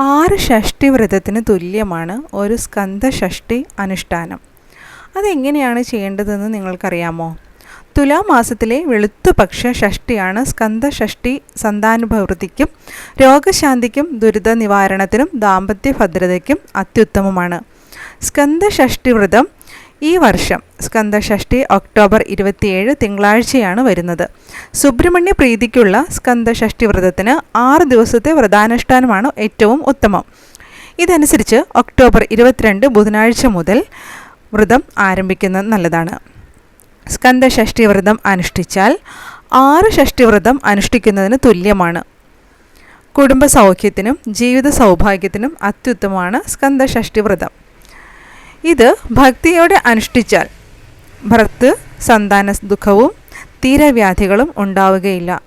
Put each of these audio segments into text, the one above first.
ആറ് ഷഷ്ടി വ്രതത്തിന് തുല്യമാണ് ഒരു സ്കന്ദഷഷ്ടി അനുഷ്ഠാനം. അതെങ്ങനെയാണ് ചെയ്യേണ്ടതെന്ന് നിങ്ങൾക്കറിയാമോ? തുലാമാസത്തിലെ വെളുത്തുപക്ഷ ഷഷ്ടിയാണ് സ്കന്ദഷഷ്ടി സന്താനുഭവൃത്തിക്കും രോഗശാന്തിക്കും ദുരിത നിവാരണത്തിനും ദാമ്പത്യ ഭദ്രതയ്ക്കും അത്യുത്തമമാണ്. സ്കന്ദഷഷ്ടി വ്രതം ഈ വർഷം സ്കന്ദഷഷ്ടി ഒക്ടോബർ ഇരുപത്തിയേഴ് തിങ്കളാഴ്ചയാണ് വരുന്നത്. സുബ്രഹ്മണ്യ പ്രീതിക്കുള്ള സ്കന്ദഷഷ്ടി വ്രതത്തിന് ആറ് ദിവസത്തെ വ്രതാനുഷ്ഠാനമാണ് ഏറ്റവും ഉത്തമം. ഇതനുസരിച്ച് ഒക്ടോബർ ഇരുപത്തിരണ്ട് ബുധനാഴ്ച മുതൽ വ്രതം ആരംഭിക്കുന്നത് നല്ലതാണ്. സ്കന്ദഷഷ്ടി വ്രതം അനുഷ്ഠിച്ചാൽ ആറ് ഷഷ്ടി വ്രതം അനുഷ്ഠിക്കുന്നതിന് തുല്യമാണ്. കുടുംബ സൗഖ്യത്തിനും ജീവിത സൗഭാഗ്യത്തിനും അത്യുത്തമമാണ് സ്കന്ദഷഷ്ടി വ്രതം. ഇത് ഭക്തിയോടെ അനുഷ്ഠിച്ചാൽ ഭർത്ത് സന്താന ദുഃഖവും തീരവ്യാധികളും ഉണ്ടാവുകയില്ല.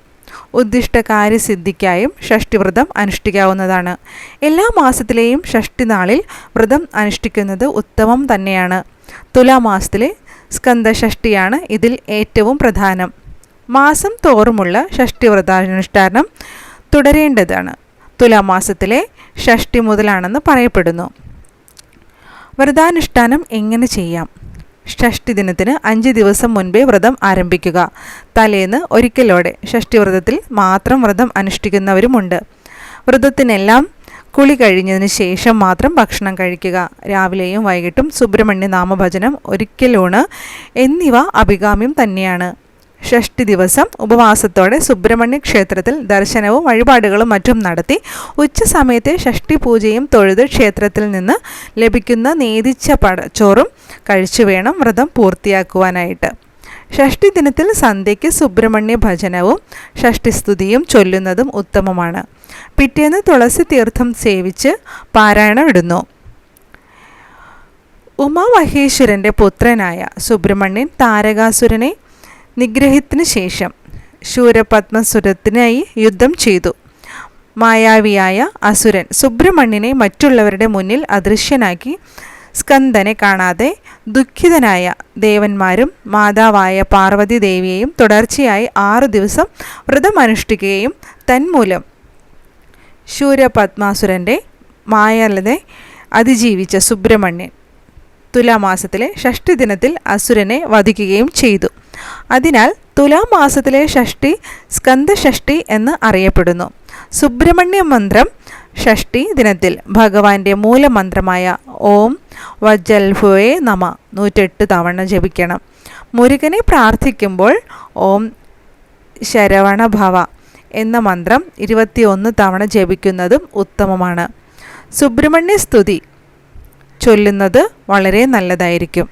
ഉദ്ദിഷ്ട കാര്യസിദ്ധിക്കായും ഷഷ്ടിവ്രതം അനുഷ്ഠിക്കാവുന്നതാണ്. എല്ലാ മാസത്തിലെയും ഷഷ്ടി നാളിൽ വ്രതം അനുഷ്ഠിക്കുന്നത് ഉത്തമം തന്നെയാണ്. തുലാമാസത്തിലെ സ്കന്ദഷഷ്ടിയാണ് ഇതിൽ ഏറ്റവും പ്രധാനം. മാസം തോറുമുള്ള ഷഷ്ടി വ്രതാനുഷ്ഠാനം തുടരേണ്ടതാണ് തുലാമാസത്തിലെ ഷഷ്ടി മുതലാണെന്ന് പറയപ്പെടുന്നു. വ്രതാനുഷ്ഠാനം എങ്ങനെ ചെയ്യാം? ഷഷ്ടി ദിനത്തിന് അഞ്ച് ദിവസം മുൻപേ വ്രതം ആരംഭിക്കുക. തലേന്ന് ഒരിക്കലോടെ ഷഷ്ടി വ്രതത്തിൽ മാത്രം വ്രതം അനുഷ്ഠിക്കുന്നവരുമുണ്ട്. വ്രതത്തിനെല്ലാം കുളി കഴിഞ്ഞതിന് ശേഷം മാത്രം ഭക്ഷണം കഴിക്കുക. രാവിലെയും വൈകിട്ടും സുബ്രഹ്മണ്യ നാമഭജനം ഒരിക്കലൂണ് എന്നിവ അഭികാമ്യം തന്നെയാണ്. ഷഷ്ടി ദിവസം ഉപവാസത്തോടെ സുബ്രഹ്മണ്യ ക്ഷേത്രത്തിൽ ദർശനവും വഴിപാടുകളും മറ്റും നടത്തി ഉച്ച സമയത്തെ ഷഷ്ടി പൂജയും തൊഴുത് ക്ഷേത്രത്തിൽ നിന്ന് ലഭിക്കുന്ന നേതിച്ച പട ചോറും കഴിച്ചു വേണം വ്രതം പൂർത്തിയാക്കുവാനായിട്ട്. ഷഷ്ടി ദിനത്തിൽ സന്ധ്യയ്ക്ക് സുബ്രഹ്മണ്യ ഭജനവും ഷഷ്ടിസ്തുതിയും ചൊല്ലുന്നതും ഉത്തമമാണ്. പിറ്റേന്ന് തുളസി തീർത്ഥം സേവിച്ച് പാരായണം ഇടുന്നു. ഉമാമഹേശ്വരന്റെ പുത്രനായ സുബ്രഹ്മണ്യൻ താരകാസുരനെ നിഗ്രഹത്തിന് ശേഷം ശൂരപത്മസുരത്തിനായി യുദ്ധം ചെയ്തു. മായാവിയായ അസുരൻ സുബ്രഹ്മണ്യനെ മറ്റുള്ളവരുടെ മുന്നിൽ അദൃശ്യനാക്കി സ്കന്ദനെ കാണാതെ ദുഃഖിതനായ ദേവന്മാരും മാതാവായ പാർവതി ദേവിയെയും തുടർച്ചയായി ആറു ദിവസം വ്രതമനുഷ്ഠിക്കുകയും തന്മൂലം ശൂരപത്മാസുരന്റെ മായലതെ അതിജീവിച്ച സുബ്രഹ്മണ്യൻ തുലാമാസത്തിലെ ഷഷ്ടി ദിനത്തിൽ അസുരനെ വധിക്കുകയും ചെയ്തു. അതിനാൽ തുലാമാസത്തിലെ ഷഷ്ടി സ്കന്ദഷഷ്ടി എന്ന് അറിയപ്പെടുന്നു. സുബ്രഹ്മണ്യ മന്ത്രം ഷഷ്ടി ദിനത്തിൽ ഭഗവാന്റെ മൂലമന്ത്രമായ ഓം വജൽഭുവേ നമ നൂറ്റെട്ട് തവണ ജപിക്കണം. മുരുകനെ പ്രാർത്ഥിക്കുമ്പോൾ ഓം ശരവണഭവ എന്ന മന്ത്രം ഇരുപത്തിയൊന്ന് തവണ ജപിക്കുന്നതും ഉത്തമമാണ്. സുബ്രഹ്മണ്യ സ്തുതി. ചൊല്ലുന്നത് വളരെ നല്ലതായിരിക്കും.